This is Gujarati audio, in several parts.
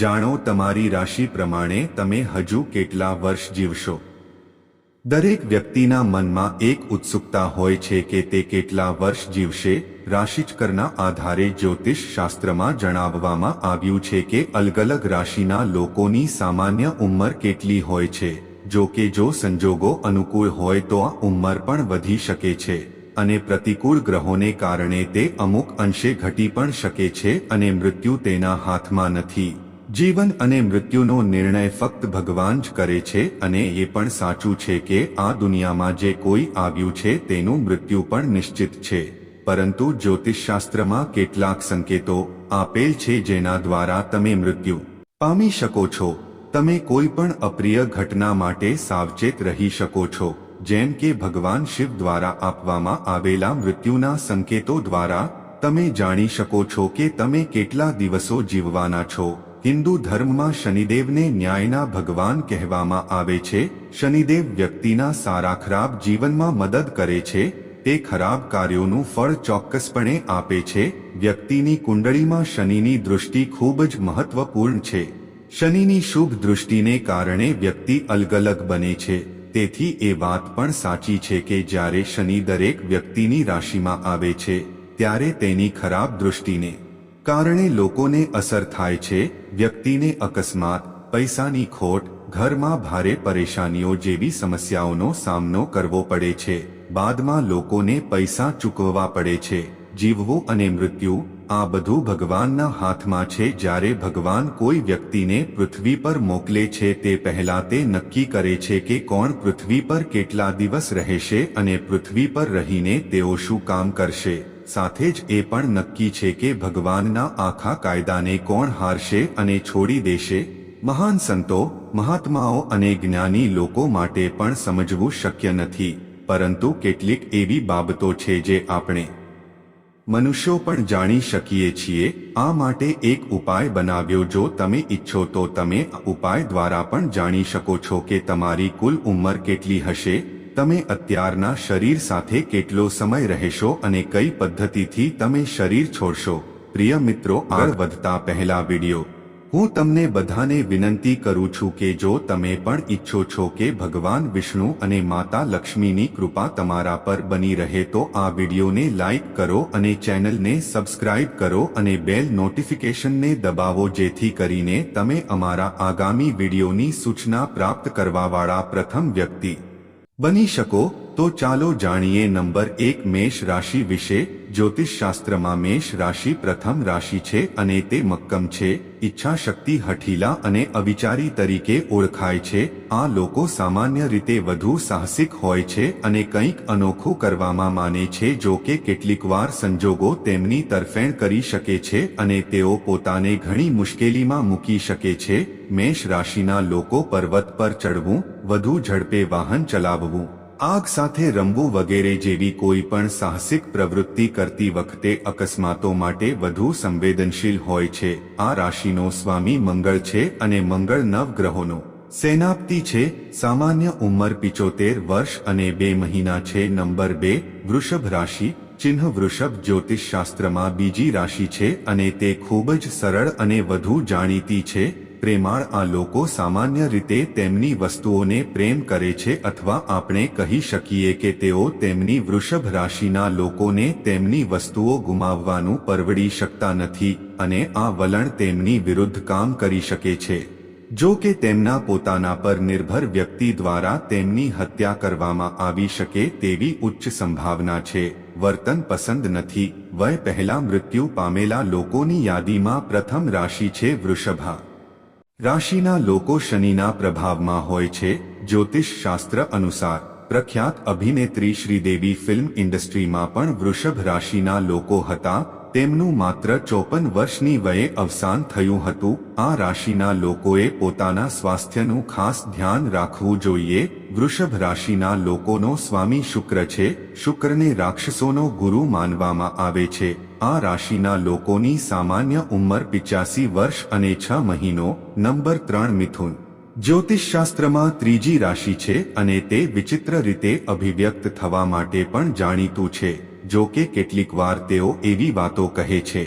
જાણો તમારી રાશિ પ્રમાણે તમે હજુ કેટલા વર્ષ જીવશો. દરેક વ્યક્તિના મનમાં એક ઉત્સુકતા હોય છે કે તે કેટલા વર્ષ જીવશે, રાશિચકરના આધારે જ્યોતિષ શાસ્ત્રમાં જણાવવામાં આવ્યું છે કે અલગ અલગ રાશિના લોકોની સામાન્ય ઉંમર કેટલી હોય છે. જો કે જો સંજોગો અનુકૂળ હોય તો આ ઉંમર પણ વધી શકે છે અને પ્રતિકૂળ ગ્રહોને કારણે તે અમુક અંશે ઘટી પણ શકે છે અને મૃત્યુ તેના હાથમાં નથી. જીવન અને મૃત્યુનો નિર્ણય ફક્ત ભગવાન જ કરે છે અને એ પણ સાચું છે કે આ દુનિયામાં જે કોઈ આવ્યું છે તેનું મૃત્યુ પણ નિશ્ચિત છે. પરંતુ જ્યોતિષશાસ્ત્રમાં કેટલાક સંકેતો આપેલ છે જેના દ્વારા તમે મૃત્યુ પામી શકો છો. તમે કોઈ પણ અપ્રિય ઘટના માટે સાવચેત રહી શકો છો, જેમ કે ભગવાન શિવ દ્વારા આપવામાં આવેલા મૃત્યુના સંકેતો દ્વારા. તમે જાણી શકો છો કે તમે કેટલા દિવસો જીવવાના છો. હિન્દુ ધર્મમાં શનિદેવને ન્યાયના ભગવાન કહેવામાં આવે છે, શનિદેવ વ્યક્તિના સારા ખરાબ જીવનમાં મદદ કરે છે, તે ખરાબ કાર્યોનું ફળ ચોક્કસપણે આપે છે, વ્યક્તિની કુંડળીમાં શનિની દૃષ્ટિ ખૂબ જ મહત્વપૂર્ણ છે. શનિની શુભ દૃષ્ટિને કારણે વ્યક્તિ અલગ અલગ બને છે, તેથી એ વાત પણ સાચી છે કે જ્યારે શનિ દરેક વ્યક્તિની રાશિમાં આવે છે, ત્યારે તેની ખરાબ દૃષ્ટિને કારણે લોકોને અસર થાય છે, વ્યક્તિને અકસ્માત, પૈસાની ખોટ, ઘરમાં ભારે પરેશાનીઓ જેવી સમસ્યાઓનો સામનો કરવો પડે છે. બાદમાં લોકોને પૈસા ચૂકવવા પડે છે. જીવવું અને મૃત્યુ, આ બધું ભગવાનના હાથમાં છે. જ્યારે ભગવાન કોઈ વ્યક્તિને પૃથ્વી પર મોકલે છે, તે પહેલા તે નક્કી કરે છે કે કોણ પૃથ્વી પર કેટલા દિવસ રહેશે અને પૃથ્વી પર રહીને તેઓ શું કામ કરશે. સાથે જ એ પણ નક્કી છે કે ભગવાનના આખા કાયદાને કોણ હારશે અને છોડી દેશે? મહાન સંતો, મહાત્માઓ અને જ્ઞાની લોકો માટે પણ સમજવું શક્ય નથી, પરંતુ કેટલીક એવી બાબતો છે જે આપણે મનુષ્યો પણ જાણી શકીએ છીએ. આ માટે એક ઉપાય બનાવ્યો જો તમે ઈચ્છો તો તમે ઉપાય દ્વારા પણ જાણી શકો છો કે તમારી કુલ ઉંમર કેટલી હશે? તમે અત્યારના શરીર સાથે કેટલો સમય રહેશો અને કઈ પદ્ધતિથી તમે શરીર છોડશો? પ્રિય મિત્રો આગળ વધતા પહેલા વિડિયો. હું તમને બધાને વિનંતી કરું છું કે જો તમે પણ ઈચ્છો છો કે ભગવાન વિષ્ણુ અને માતા લક્ષ્મીની કૃપા તમારા પર બની રહે તો આ વિડીયોને લાઈક કરો અને ચેનલને સબસ્ક્રાઇબ કરો અને બેલ નોટિફિકેશનને દબાવો જેથી કરીને તમે અમારા આગામી વિડીયોની સૂચના પ્રાપ્ત કરવાવાળા પ્રથમ વ્યક્તિ બની શકો તો ચાલો જાણીએ નંબર એક મેષ રાશિ વિશે જ્યોતિષ શાસ્ત્રમાં મેષ રાશિ પ્રથમ રાશિ છે અને તે મક્કમ છે. ઈચ્છા શક્તિ હઠીલા અને અવિચારી તરીકે ઓળખાય છે. આ લોકો સામાન્ય રીતે વધુ સાહસિક હોય છે અને કંઈક અનોખું કરવામાં માને છે જો કે કેટલીકવાર સંજોગો તેમની તરફેણ કરી શકે છે અને તેઓ પોતાને ઘણી મુશ્કેલીમાં મૂકી શકે છે. મેષ રાશિના લોકો પર્વત પર ચડવું, વધુ ઝડપે વાહન ચલાવવું. આગ સાથે રમવું વગેરે જેવી કોઈ પણ સાહસિક પ્રવૃત્તિ કરતી વખતે અકસ્માતો માટે વધુ સંવેદનશીલ હોય છે. આ રાશિનો સ્વામી મંગળ છે અને મંગળ નવગ્રહોનો સેનાપ્તિ છે. સામાન્ય ઉંમર પિચોતેર વર્ષ અને બે મહિના છે. નંબર બે, વૃષભ રાશિ. ચિહ્ન વૃષભ જ્યોતિષ શાસ્ત્રમાં બીજી રાશિ છે અને તે ખૂબ જ સરળ અને વધુ જાણીતી છે. પ્રેમાળ આ લોકો સામાન્ય રીતે તેમની વસ્તુઓને પ્રેમ કરે છે અથવા આપણે કહી શકીએ કે તેઓ તેમની વૃષભ રાશિના લોકોને તેમની વસ્તુઓ ગુમાવવાનું પરવડી શકતા નથી અને આ વલણ તેમની વિરુદ્ધ કામ કરી શકે છે. જો કે તેમના પોતાના પર નિર્ભર વ્યક્તિ દ્વારા તેમની હત્યા કરવામાં આવી શકે તેવી ઉચ્ચ સંભાવના છે. વર્તન પસંદ નથી. વય પહેલા મૃત્યુ પામેલા લોકોની યાદીમાં પ્રથમ રાશિ છે વૃષભા. રાશિના લોકો શનિના પ્રભાવમાં હોય છે. જ્યોતિષ શાસ્ત્ર અનુસાર પ્રખ્યાત અભિનેત્રી શ્રીદેવી ફિલ્મ ઇન્ડસ્ટ્રીમાં પણ વૃષભ રાશિના લોકો હતા. તેમનું માત્ર ચોપન વર્ષની વયે અવસાન થયું હતું. આ રાશિના લોકોએ પોતાના સ્વાસ્થ્યનું ખાસ ધ્યાન રાખવું જોઈએ. વૃષભ રાશિના લોકોનો સ્વામી શુક્ર છે. શુક્રને રાક્ષસોનો ગુરુ માનવામાં આવે છે. આ રાશિના લોકોની સામાન્ય ઉંમર પિચાસી વર્ષ અને છ મહિનો, નંબર ત્રણ મિથુન. જ્યોતિષશાસ્ત્રમાં ત્રીજી રાશિ છે અને તે વિચિત્ર રીતે અભિવ્યક્ત થવા માટે પણ જાણીતું છે, જો કે કેટલીક વાર તેઓ એવી વાતો કહે છે,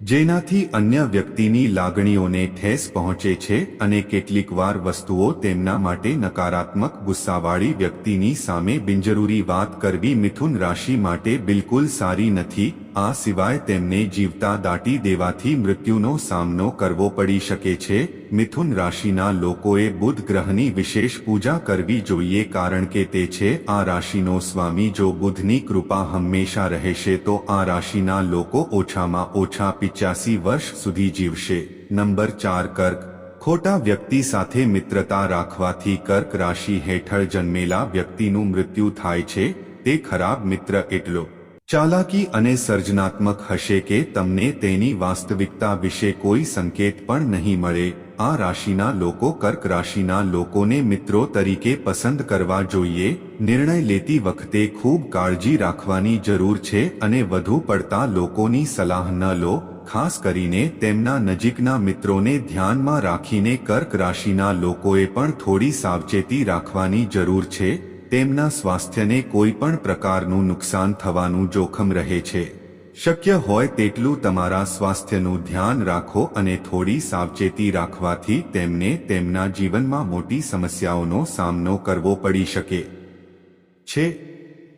જેનાથી અન્ય વ્યક્તિની લાગણીઓને ઠેસ પહોંચે છે અને કેટલીકવાર વસ્તુઓ તેમના માટે નકારાત્મક ગુસ્સાવાળી વ્યક્તિની સામે બિનજરૂરી વાત કરવી મિથુન રાશિ માટે બિલકુલ સારી નથી આ સિવાય તેમને જીવતા દાટી દેવાથી મૃત્યુનો સામનો કરવો પડી શકે છે. મિથુન રાશિના લોકોએ બુધ ગ્રહની વિશેષ પૂજા કરવી જોઈએ કારણ કે તે છે, આ રાશિનો સ્વામી જો બુધની કૃપા હંમેશા રહેશે તો આ રાશિના લોકો ઓછામાં ઓછા પિચ્યાસી વર્ષ સુધી જીવશે. નંબર ચાર કર્ક. ખોટા વ્યક્તિ સાથે મિત્રતા રાખવાથી કર્ક રાશિ હેઠળ જન્મેલા વ્યક્તિનું મૃત્યુ થાય છે. તે ખરાબ મિત્ર એટલો ચાલાકી અને સર્જનાત્મક હશે કે તમને તેની વાસ્તવિકતા વિશે કોઈ સંકેત પણ નહીં મળે, આ રાશિના લોકો કર્ક રાશિના લોકોને મિત્રો તરીકે પસંદ કરવા જોઈએ, નિર્ણય લેતી વખતે ખૂબ કાળજી રાખવાની જરૂર છે અને વધુ પડતા લોકોની સલાહ ન લો, ખાસ કરીને તેમના નજીકના મિત્રોને ધ્યાનમાં રાખીને કર્ક રાશિના લોકોએ પણ થોડી સાવચેતી રાખવાની જરૂર છે તેમના સ્વાસ્થ્યને કોઈ પણ પ્રકારનું નુકસાન થવાનું જોખમ રહે છે. શક્ય હોય તેટલું તમારા સ્વાસ્થ્યનું ધ્યાન રાખો અને થોડી સાવચેતી રાખવાથી તેમને તેમના જીવનમાં મોટી સમસ્યાઓનો સામનો કરવો પડી શકે છે.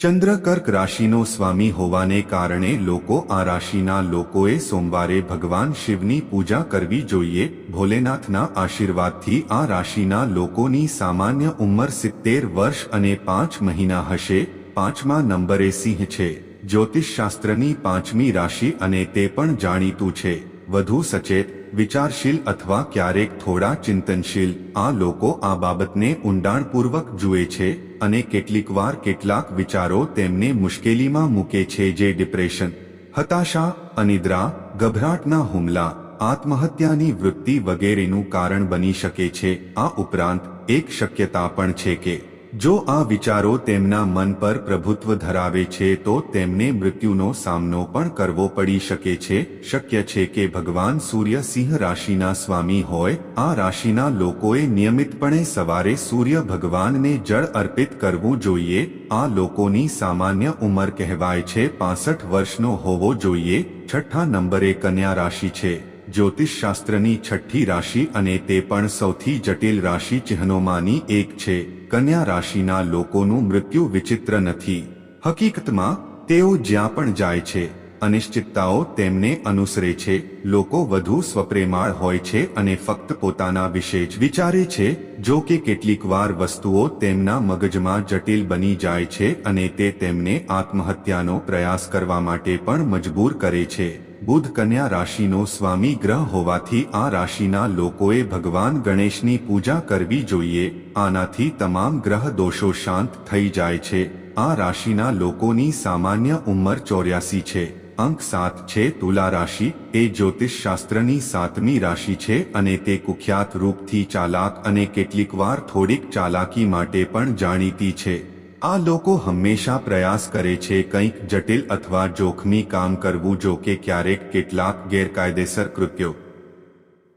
ચંદ્ર કર્ક રાશિનો સ્વામી હોવાને કારણે લોકો આ રાશિના લોકોએ સોમવારે ભગવાન શિવની પૂજા કરવી જોઈએ. ભોલેનાથના આશીર્વાદથી આ રાશિના લોકોની સામાન્ય ઉંમર સિત્તેર વર્ષ અને પાંચ મહિના હશે. પાંચમા નંબરે સિંહ છે. જ્યોતિષશાસ્ત્રની પાંચમી રાશિ અને તે પણ જાણીતું છે. વધુ સચેત, વિચારશીલ અથવા ક્યારેક થોડા ચિંતનશીલ આ લોકો આ બાબતને ઊંડાણપૂર્વક જુએ છે. અને કેટલીકવાર કેટલાક વિચારો તેમને મુશ્કેલીમાં મૂકે છે જે ડિપ્રેશન હતાશા, અનિદ્રા, ગભરાટના હુમલા, આત્મહત્યાની વૃત્તિ વગેરેનું કારણ બની શકે છે. આ ઉપરાંત, એક શક્યતા પણ છે કે જો આ વિચારો તેમના મન પર પ્રભુત્વ ધરાવે છે, તો તેમને મૃત્યુનો સામનો પણ કરવો પડી શકે છે. શક્ય છે કે ભગવાન સૂર્ય સિંહ રાશિના સ્વામી હોય. આ રાશિના લોકોએ નિયમિતપણે સવારે સૂર્ય ભગવાનને જળ અર્પિત કરવું જોઈએ. આ લોકોની સામાન્ય ઉંમર કહેવાય છે, પાસઠ વર્ષનો હોવો જોઈએ. છઠ્ઠા નંબરે કન્યા રાશિ છે. જ્યોતિષશાસ્ત્રની છઠ્ઠી રાશિ અને તે પણ સૌથી જટિલ રાશિ ચિહ્નોમાંની એક છે. કન્યા રાશિના લોકોનું મૃત્યુ વિચિત્ર નથી. હકીકતમાં, તેઓ જ્યાં પણ જાય છે, અનિશ્ચિતતાઓ તેમને અનુસરે છે. લોકો વધુ સ્વપ્રેમાળ હોય છે અને ફક્ત પોતાના વિશે જ વિચારે છે, જો કે કેટલીકવાર વસ્તુઓ તેમના મગજમાં જટિલ બની જાય છે અને તે તેમને આત્મહત્યાનો પ્રયાસ કરવા માટે પણ મજબૂર કરે છે. બુધ કન્યા રાશિનો સ્વામી ગ્રહ હોવાથી આ રાશિના લોકોએ ભગવાન ગણેશની પૂજા કરવી જોઈએ. આનાથી તમામ ગ્રહ દોષો શાંત થઈ જાય છે. આ રાશિના લોકોની સામાન્ય ઉંમર ચોર્યાસી છે. અંક સાત છે તુલા રાશિ. એ જ્યોતિષશાસ્ત્રની સાતમી રાશિ છે અને તે કુખ્યાત રૂપથી ચાલાક અને કેટલીકવાર થોડીક ચાલાકી માટે પણ જાણીતી છે. આ લોકો હંમેશા પ્રયાસ કરે છે કંઈક જટિલ અથવા જોખમી કામ કરવું જો કે ક્યારેક કેટલાક ગેરકાયદેસર કૃત્યો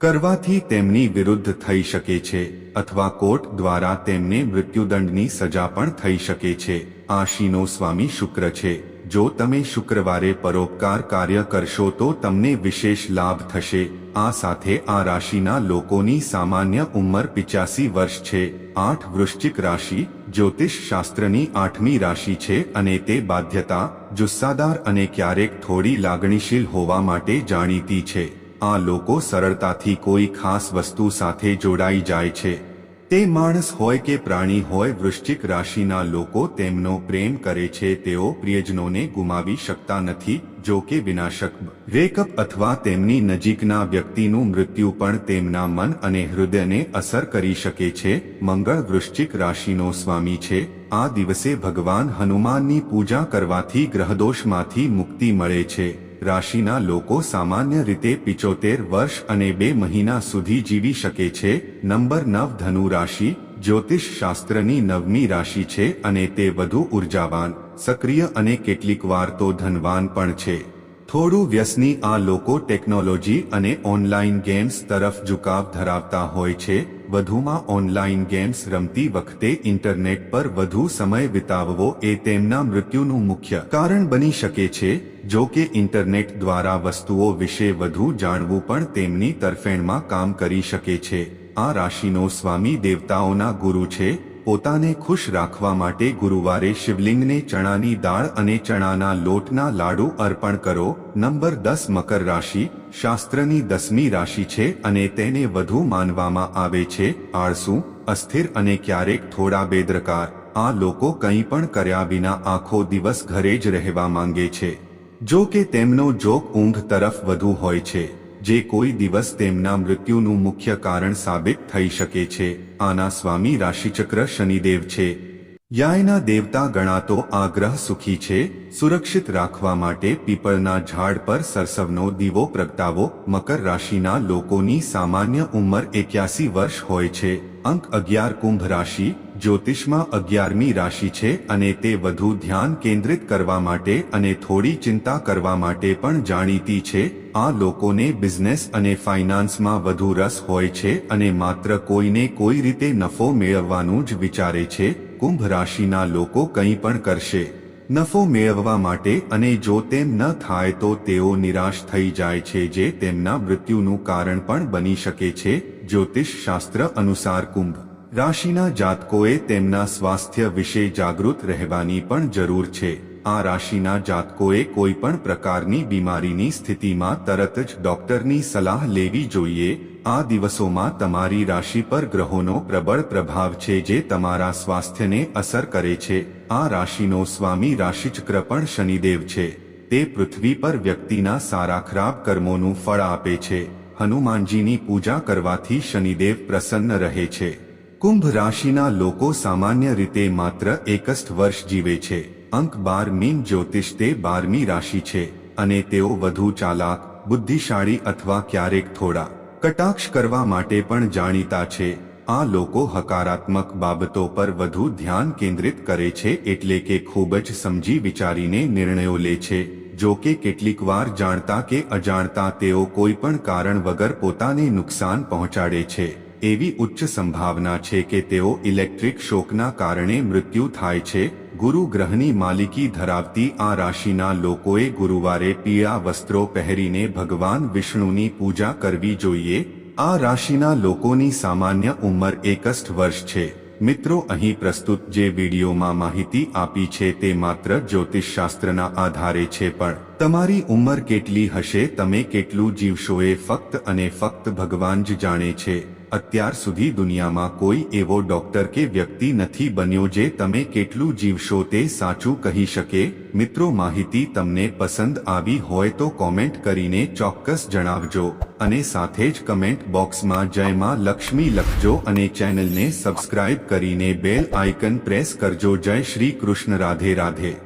કરવાથી તેમની વિરુદ્ધ થઈ શકે છે અથવા કોર્ટ દ્વારા તેમને મૃત્યુદંડની સજા પણ થઈ શકે છે આ શીનો સ્વામી શુક્ર છે જો તમે શુક્રવારે પરોપકાર કાર્ય કરશો તો તમને વિશેષ લાભ થશે આ સાથે આ રાશિના લોકોની સામાન્ય ઉંમર પિચાસી વર્ષ છે આઠ વૃશ્ચિક રાશિ જ્યોતિષ શાસ્ત્રની આઠમી રાશિ છે અને તે બાધ્યતા, જુસ્સાદાર અને ક્યારેક થોડી લાગણીશીલ હોવા માટે જાણીતી છે. આ લોકો સરળતાથી કોઈ ખાસ વસ્તુ સાથે જોડાઈ જાય છે. તે માણસ હોય કે પ્રાણી હોય, વૃશ્ચિક રાશિના લોકો તેમનો પ્રેમ કરે છે, તેઓ પ્રિયજનોને ગુમાવી શકતા નથી જો કે વિનાશક વેકઅપ અથવા તેમની નજીકના વ્યક્તિનું મૃત્યુ પણ તેમના મન અને હૃદયને અસર કરી શકે છે. મંગળ વૃશ્ચિક રાશિનો સ્વામી છે. આ દિવસે ભગવાન હનુમાનની પૂજા કરવાથી ગ્રહદોષમાંથી મુક્તિ મળે છે. રાશિના લોકો સામાન્ય રીતે પિચોતેર વર્ષ અને બે મહિના સુધી જીવી શકે છે. નંબર નવ ધનુ રાશિ જ્યોતિષ શાસ્ત્રની નવમી રાશિ છે અને તે વધુ ઉર્જાવાન. સક્રિય અને કેટલીક વાર તો ધનવાન પણ છે. થોડું વ્યસની આ લોકો ટેકનોલોજી અને ઓનલાઈન ગેમ્સ તરફ ઝુકાવ ધરાવતા હોય છે. વધુમાં ઓનલાઈન ગેમ્સ રમતી વખતે ઇન્ટરનેટ પર વધુ સમય વિતાવવો એ તેમના મૃત્યુનું મુખ્ય કારણ બની શકે છે. જો કે ઇન્ટરનેટ દ્વારા વસ્તુઓ વિશે વધુ જાણવું પણ તેમની તરફેણમાં કામ કરી શકે છે. આ રાશિનો સ્વામી દેવતાઓના ગુરુ છે. પોતાને ખુશ રાખવા માટે ગુરુવારે શિવલિંગને ચણાની દાળ અને ચણાના લોટના લાડુ અર્પણ કરો. નંબર દસ મકર રાશિ, શાસ્ત્રની દસમી રાશિ છે અને તેને વધુ માનવામાં આવે છે. આળસુ, અસ્થિર અને ક્યારેક થોડા બેદરકાર. આ લોકો કંઈ પણ કર્યા વિના આખો દિવસ ઘરે જ રહેવા માંગે છે. જો કે તેમનો જોક ઊંઘ તરફ વધુ હોય છે. જે કોઈ દિવસ તેમના મૃત્યુનું મુખ્ય કારણ સાબિત થઈ શકે છે. આના સ્વામી રાશિચક્ર શનિદેવ છે. યાયના દેવતા ગણાતો આ ગ્રહ સુખી છે. સુરક્ષિત રાખવા માટે પીપળના ઝાડ પર સરસવનો દીવો પ્રગટાવો. મકર રાશિના લોકોની સામાન્ય ઉંમર એક્યાસી વર્ષ હોય છે. અંક અગિયાર કુંભ રાશિ જ્યોતિષમાં અગિયારમી રાશિ છે અને તે વધુ ધ્યાન કેન્દ્રિત કરવા માટે અને થોડી ચિંતા કરવા માટે પણ જાણીતી છે. આ લોકોને બિઝનેસ અને ફાઇનાન્સમાં વધુ રસ હોય છે અને માત્ર કોઈને કોઈ રીતે નફો મેળવવાનું જ વિચારે છે. કુંભ રાશિના લોકો કંઈ પણ કરશે. નફો મેળવવા માટે અને જો તેમ ન થાય તો તેઓ નિરાશ થઈ જાય છે જે તેમના મૃત્યુનું કારણ પણ બની શકે છે. જ્યોતિષ શાસ્ત્ર અનુસાર કુંભ રાશિના જાતકોએ તેમના સ્વાસ્થ્ય વિશે જાગૃત રહેવાની પણ જરૂર છે. આ રાશિના જાતકોએ કોઈ પણ પ્રકારની બીમારીની સ્થિતિમાં તરત જ ડોક્ટરની સલાહ લેવી જોઈએ. આ દિવસોમાં તમારી રાશિ પર ગ્રહોનો પ્રબળ પ્રભાવ છે જે તમારા સ્વાસ્થ્યને અસર કરે છે. આ રાશિનો સ્વામી રાશિચક્ર પણ શનિદેવ છે. તે પૃથ્વી પર વ્યક્તિના સારા ખરાબ કર્મોનું ફળ આપે છે. હનુમાનજીની પૂજા કરવાથી શનિદેવ પ્રસન્ન રહે છે. કુંભ રાશિના લોકો સામાન્ય રીતે માત્ર એક વર્ષ જીવે છે. અંક બાર મીન જ્યોતિષ તે બારમી રાશિ છે અને તેઓ વધુ ચાલાક, બુદ્ધિશાળી અથવા ક્યારેક થોડા કટાક્ષ કરવા માટે પણ જાણીતા છે. આ લોકો હકારાત્મક બાબતો પર વધુ ધ્યાન કેન્દ્રિત કરે છે એટલે કે ખૂબ જ સમજી વિચારીને નિર્ણયો લે છે. જો કે કેટલીક વાર જાણતા કે અજાણતા તેઓ કોઈ પણ કારણ વગર પોતાને નુકસાન પહોંચાડે છે. એવી ઉચ્ચ સંભાવના છે કે તેઓ ઇલેક્ટ્રિક શોકના કારણે મૃત્યુ થાય છે. ગુરુ ગ્રહની માલિકી ધરાવતી આ રાશિના લોકોએ ગુરુવારે પીળા વસ્ત્રો પહેરીને ભગવાન વિષ્ણુની પૂજા કરવી જોઈએ. આ રાશિના લોકોની સામાન્ય ઉંમર એકસઠ વર્ષ છે. મિત્રો, અહીં પ્રસ્તુત જે વિડીયોમાં માહિતી આપી છે તે માત્ર જ્યોતિષશાસ્ત્રના આધારે છે, પણ તમારી ઉંમર કેટલી હશે, તમે કેટલું જીવશો એ ફક્ત અને ફક્ત ભગવાન જ જાણે છે. અત્યાર સુધી દુનિયામાં કોઈ એવો ડોક્ટર કે વ્યક્તિ નથી બન્યો જે તમે કેટલું જીવશો તે સાચું કહી શકે? મિત્રો, માહિતી તમને પસંદ આવી હોય તો કોમેન્ટ કરીને ચોક્કસ જણાવજો અને સાથે જ કમેન્ટ બોક્સમાં જયમાં લક્ષ્મી લખજો અને ચેનલને સબસ્ક્રાઇબ કરીને બેલ આઇકન પ્રેસ કરજો. જય શ્રી કૃષ્ણ. રાધે રાધે.